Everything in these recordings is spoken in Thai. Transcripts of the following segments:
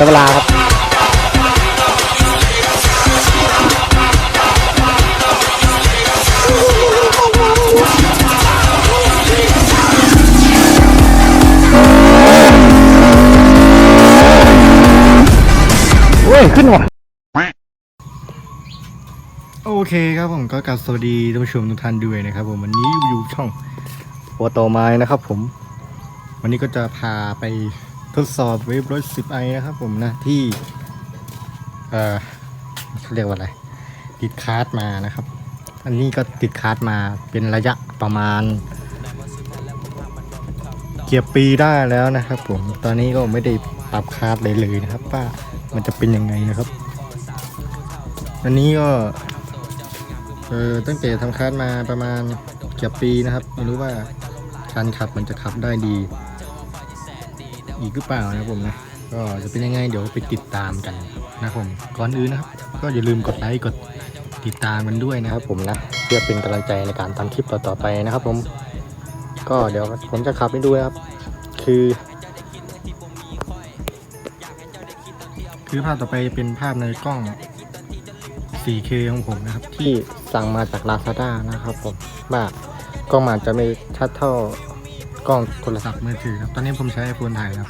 ช้เวลาครับเว้ย ขึ้นว่ะโอเคครับผมก็กลับสวัสดีท่านผู้ชมทุกท่านด้วยนะครับผมวันนี้อยู่ช่องโอโตไม้นะครับผม วันนี้ก็จะพาไป ทดสอบเวฟรถสิบไอนะครับผมนะที่เอ่อเขาเรียกว่าอะไร ติดคาร์ดมานะครับ อันนี้ก็ติดคาร์ดมาเป็นระยะประมาณเกือบปีได้แล้วนะครับผมตอนนี้ก็ไม่ได้ปรับคาร์ดเลยเลยนะครับว่ามันจะเป็นยังไงนะครับอันนี้ก็เออตั้งแต่ทำคาร์ดมาประมาณเกือบปีนะครับ ไม่รู้ว่าการขับมันจะขับได้ดี อีกหรือเปล่านะครับผมนะก็จะเป็นยังไงเดี๋ยวไปติดตามกันนะครับผมก่อนอื่นนะครับก็อย่าลืมกดไลค์กดติดตามกันด้วยนะครับ ผมนะเพื่อเป็นกำลังใจในการทำคลิปต่อๆไปนะครับ ผม ก็เดี๋ยวผมจะขับให้ดูนะครับ คือ คือภาพต่อไปเป็นภาพในกล้อง 4K ของผมนะครับ ที่สั่งมาจาก Lazada นะครับ ผมว่ากล้องมันจะไม่ชัดเท่า กล้องโทรศัพท์มือถือครับ ตอนนี้ผมใช้ iPhone ถ่ายครับ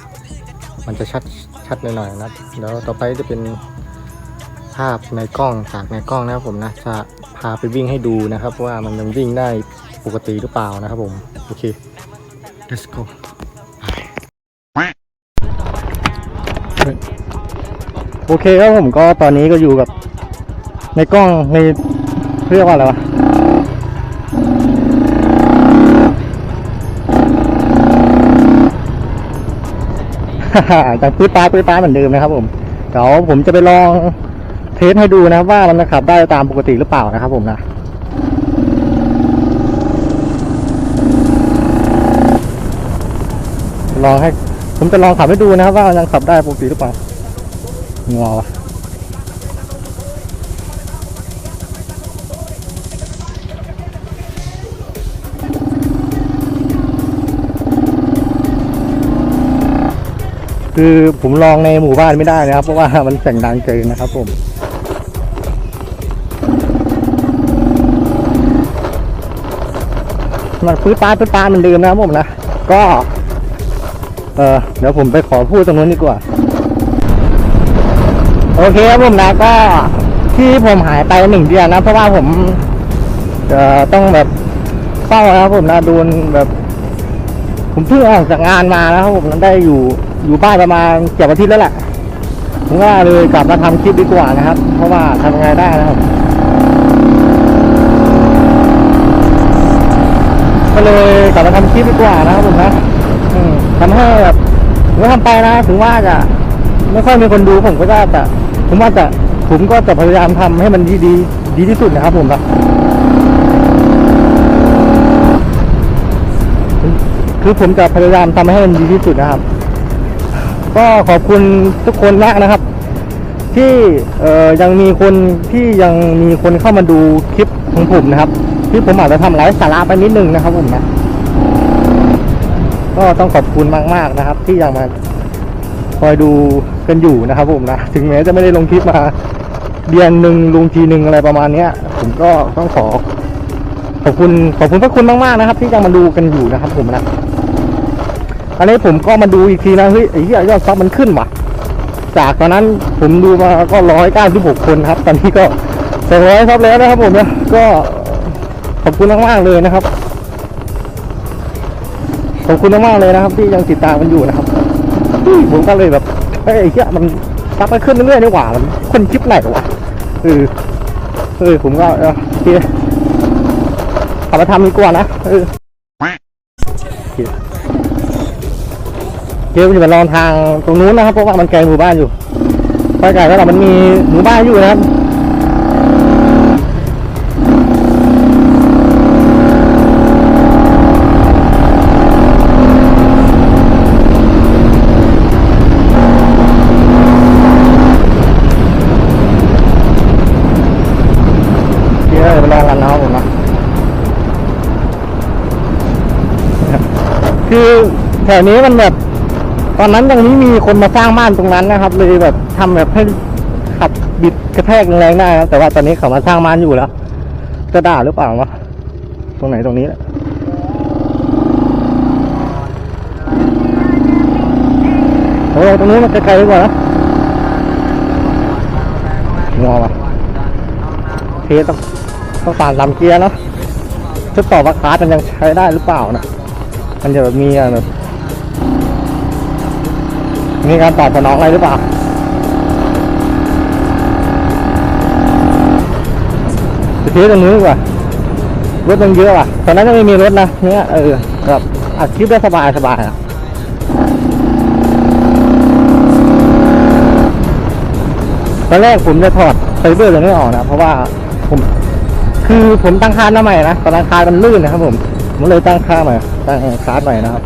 มันจะชัดชัดหน่อยๆนะครับเดี๋ยวต่อไปจะเป็นภาพในกล้องจากในกล้องนะครับผมนะจะพาไปวิ่งให้ดูนะครับ ว่ามันยังวิ่งได้ปกติหรือเปล่านะครับผมโอเค let's go โอเคครับผมก็ตอนนี้ก็อยู่กับในกล้องในเรียกว่าอะไรวะ จากปื้นป้าปื้นป้าเหมือนเดิมนะครับ ผมเดี๋ยวผมจะไปลองเทสให้ดูนะครับว่ามันจะขับได้ตามปกติหรือเปล่านะครับ ผมนะลองให้ ผมจะลองขับให้ดูนะครับว่ายังขับได้ปกติหรือเปล่างัวะ คือผมลองในหมู่บ้านไม่ได้นะครับ เพราะว่ามันเสียงดังเกินนะครับผมมันพื้นป้าพื้นป้ามันลืมนะครับผมนะก็เออเดี๋ยวผมไปขอพูดตรงนู้นดีกว่า โอเคครับผมนะก็ที่ผมหายไปหนึ่งเดือนนะ เพราะว่าผมเอ่อต้องแบบเฝ้านะครับผมนะโดนแบบ ผมเพิ่งออกจากงานมานะครับผมได้อยู่ อยู่บ้านประมาณเกือบอาทิตย์แล้วแหละผมว่าเลยกลับมาทำคลิปดีกว่านะครับ เพราะว่าทำไงได้นะครับ ก็เลยกลับมาทำคลิปดีกว่านะครับผมนะทำให้แบบผมทำไปนะถึงว่าจะไม่ค่อยมีคนดูผมก็จะแต่ผมว่าจะผมก็จะพยายามทำให้มันดีดีดีที่สุดนะครับผมครับคือผมจะพยายามทำให้มันดีที่สุดนะครับ ก็ขอบคุณทุกคนมากนะครับ ที่ยังมีคนที่ยังมีคนเข้ามาดูคลิปของผมนะครับ ที่ผมอาจจะทำไร้สาระไปนิดนึงนะครับ ผมนะก็ต้องขอบคุณมากๆนะครับ ที่ยังมาคอยดูกันอยู่นะครับ ผมนะถึงแม้จะไม่ได้ลงคลิปมาเดือนหนึ่งลงทีหนึ่งอะไรประมาณเนี้ย ผมก็ต้องขอขอบคุณขอบคุณพระคุณมากๆนะครับ ที่ยังมาดูกันอยู่นะครับ ผมนะ อันนี้ผมก็มาดูอีกทีนะเฮ้ยไอ้เหี้ยยอดซับมันขึ้นว่ะ จากตอนนั้นผมดูมาก็ร้อยเก้าสิบหกคนครับ ตอนนี้ก็สองร้อยซับแล้วนะครับผมนะก็ขอบคุณมากๆเลยนะครับขอบคุณมากๆเลยนะครับ ที่ยังติดตามกันอยู่นะครับผมก็เลยแบบเฮ้ยไอ้เหี้ยมันซับมันขึ้นเรื่อยๆนี่หว่ามันคนคลิปไหนวะเออเออผมก็เออโอเคขับมาทำดีกว่านะเออ เดี๋ยวจะไปลองทางตรงนู้นนะครับเพราะว่ามันไกลหมู่บ้านอยู่ไปไกลแล้วแต่มันมีหมู่บ้านอยู่นะครับเดี๋ยวไปลองกันะครับผมนะคือแถวนี้มันแบบ ตอนนั้นยังไม่มีคนมาสร้างบ้านตรงนั้นนะครับ เลยแบบทำแบบให้ขับบิดกระแทกแรงๆได้นะแต่ว่าตอนนี้เขามาสร้างบ้านอยู่แล้วจะด่าหรือเปล่าวะตรงไหนตรงนี้แหละโอ้ตรงนี้มันไกลๆดีกว่านะงอวะเทต้องต้องผ่านลำเกียร์เนาะทดสอบว่าคาร์มันยังใช้ได้หรือเปล่านะมันจะแบบมีแบบ มีการตอบสนองอะไรหรือเปล่าจะทีตรงนี้ดีกว่ารถมันเยอะว่ะ ตอนนั้นยังไม่มีรถนะเนี่ยเออแบบอัดคลิปได้สบายสบายอะตอนแรกผมจะถอดไฟเบอร์ตัวนี้ออกนะ เพราะว่าผมคือผมตั้งค่าร์ดมาใหม่นะตอนนั้นคามันลื่นนะครับผมผมเลยตั้งค่าใหม่ตั้งคาใหม่นะครับ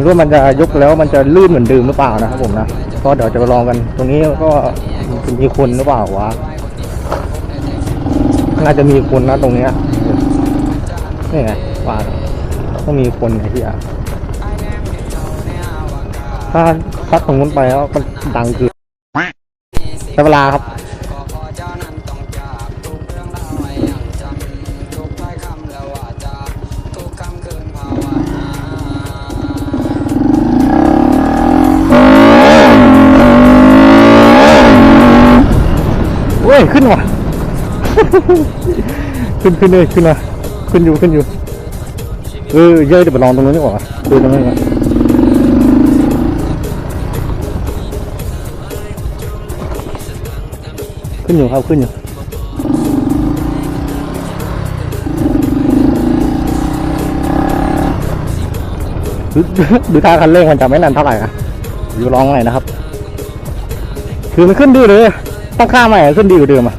ไม่รู้ว่ามันจะยกแล้วมันจะลื่นเหมือนเดิมหรือเปล่านะครับผมนะก็เดี๋ยวจะไปลองกัน ตรงนี้ก็จะมีคนหรือเปล่าวะน่าจะมีคนนะตรงเนี้ยนี่ไงว่าต้องมีคนไอ้ที่อะถ้าพัดตรงนู้นไปแล้วมันดังคือใช้เวลาครับ ยขึ้นว่ะ ขึ้นขึ้นเลยขึ้นนะขึ้นอยู่ขึ้นอยู่ เออเยอะเดี๋ยวไปลองตรงนู้นดีกว่าดูตรงนี้นขึ้นอยู่ครับขึ้นอยู่ดูท่าคันเร่งมันจะไม่นานเท่าไหร่นะอยู่ลองหน่อยนะครับ คือมันขึ้นดีเลย ต้องข้ามใหม่ขึ้นดีกว่าเดิมอะ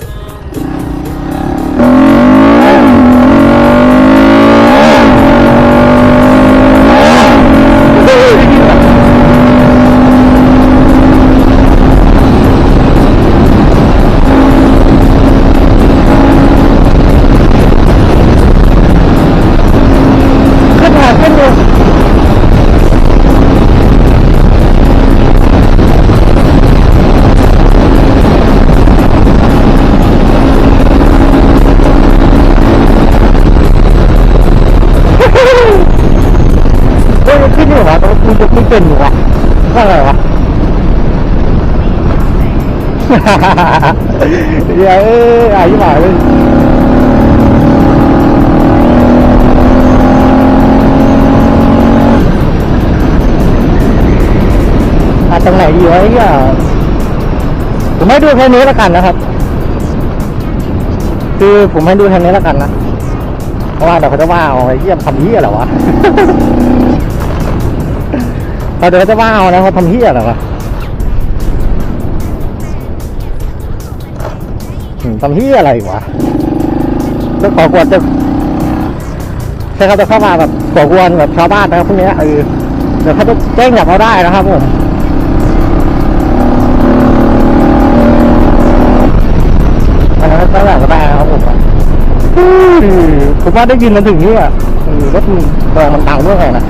เดี๋ยวเอ้ยอายุหมายเลยอะตรงไหนดีวะไอ้เหี้ยผมให้ดูแค่นี้แล้วกันนะครับ คือผมให้ดูแค่นี้แล้วกันนะเพราะว่าเดี๋ยวเขาจะว่าเอาไอ้เหี้ยทำเหี้ยเหรอวะเขาเดี๋ยวเขาจะว่าเอานะเขาทำเหี้ยเหรอวะ ทำเหี้ยอะไรวะแล้วขอกวนจะใช่เขาจะเข้ามาแบบก่อกวนแบบชาวบ้านนะครับพวกเนี้ยเออเดี๋ยวเขาจะแจ้งจับเราได้นะครับผมอันนั้นตั้งหลังก็ได้นะครับผมผมว่าได้ยินมันถึงนี่อะเออรถมันแรงมันดังด้วยไงนะ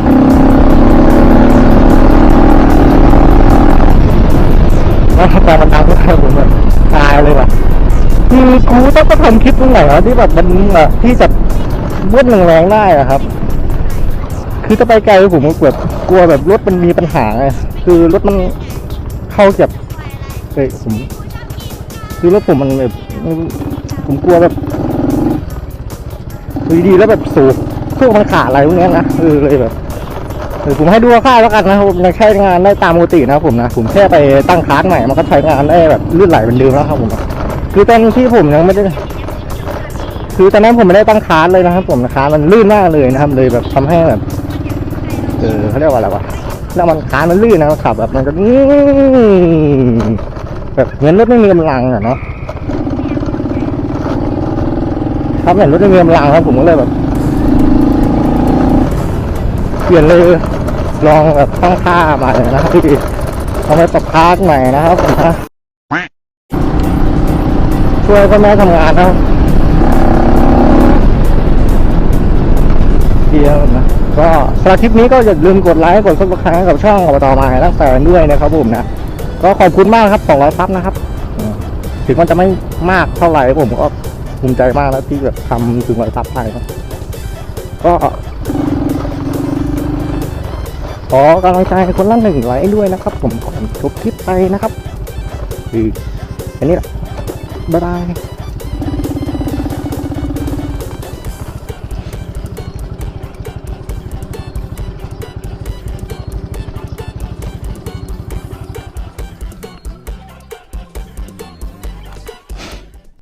แล้วแต่มันดังด้วยผมแบบตายเลยว่ะ คือกูต้องไปทำคลิปตรงไหนวะที่แบบมันแบบที่จะเบิ้ลแรงๆได้อะครับ คือจะไปไกลผมก็แบบกลัวแบบรถมันมีปัญหาไงคือรถมันเข้าเก็บเฮ้ยผมคือรถผมมันแบบผมกลัวแบบดีๆแล้วแบบสูบเครื่องมันขาดอะไรพวกนี้นะเออเลยแบบเออผมให้ดูค่าแล้วกันนะผมยังใช้งานได้ตามปกตินะผมนะผมแค่ไปตั้งคาร์ดใหม่มันก็ใช้งานได้แบบลื่นไหลเหมือนเดิมแล้วครับผม คือตอนที่ผมยังไม่ได้ คือตอนนั้นผมไม่ได้ตั้งคาร์ดเลยนะครับ ผมคาร์ดมันลื่นมากเลยนะครับ เลยแบบทำให้แบบเออเขาเรียกว่าอะไรวะแล้วมันคาร์ดมันลื่นนะครับขับ แบบมันก็แบบเหมือนรถไม่มีกำลังอะเนาะครับเห็นรถไม่มีกำลังครับผมก็เลยแบบเปลี่ยนเลยลองแบบตั้งค่าใหม่นะครับพี่เอาไปปรับคาร์ดใหม่นะครับผมนะ ช่วยพ่อแม่ทำงานนะครับดีครับผมนะ ก็สำหรับคลิปนี้ก็อย่าลืมกดไลค์ กดซับสไครต์กับช่องอบตมาให้ตั้งแต่ด้วยนะครับผมนะ ก็ขอบคุณมากครับ 200ซับนะครับอืมถึงมันจะไม่มากเท่าไหร่ผมก็ภูมิใจมากแล้วที่แบบทำถึงร้อยซับไปครับก็ขอกำลังใจคนละหนึ่งไลค์ด้วยนะครับ ผมก่อนจบคลิปไปนะครับ คืออันนี้แหละ Bye-bye.